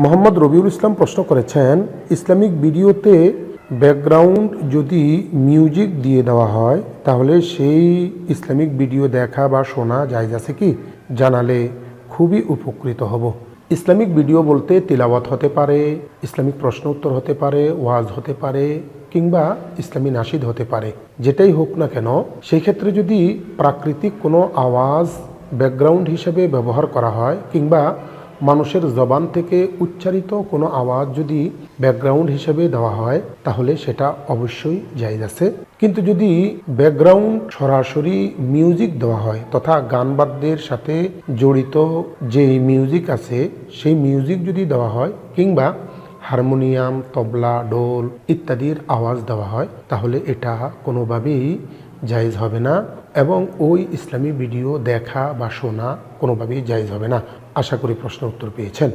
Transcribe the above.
মোহাম্মদ রবিউল ইসলাম প্রশ্ন করেছেন, ইসলামিক ভিডিওতে ব্যাকগ্রাউন্ড যদি মিউজিক দিয়ে দেওয়া হয়, তাহলে সেই ইসলামিক ভিডিও দেখা বা শোনা যায় আছে কি? জানালে খুবই উপকৃত হব। ইসলামিক ভিডিও বলতে তিলাওয়াত হতে পারে, ইসলামিক প্রশ্ন উত্তর হতে পারে, ওয়াজ হতে পারে, কিংবা ইসলামী নাসিদ হতে পারে। যেটাই হোক না কেন, সেই ক্ষেত্রে যদি প্রাকৃতিক কোনো আওয়াজ ব্যাকগ্রাউন্ড হিসেবে ব্যবহার করা হয়, কিংবা মানুষের জবান থেকে উচ্চারিত কোনো আওয়াজ যদি ব্যাকগ্রাউন্ড হিসেবে দেওয়া হয়, তাহলে সেটা অবশ্যই জায়জ আছে। কিন্তু যদি ব্যাকগ্রাউন্ড সরাসরি মিউজিক দেওয়া হয়, তথা গান বাদ্যের সাথে জড়িত যে মিউজিক আছে, সেই মিউজিক যদি দেওয়া হয়, কিংবা হারমোনিয়াম, তবলা ডোল ইত্যাদির আওয়াজ দেওয়া হয়, তাহলে এটা কোনোভাবেই জায়জ হবে না এবং ওই ইসলামী ভিডিও দেখা বা শোনা কোনোভাবেই জায়জ হবে না। আশা করি প্রশ্ন উত্তর পেয়েছেন।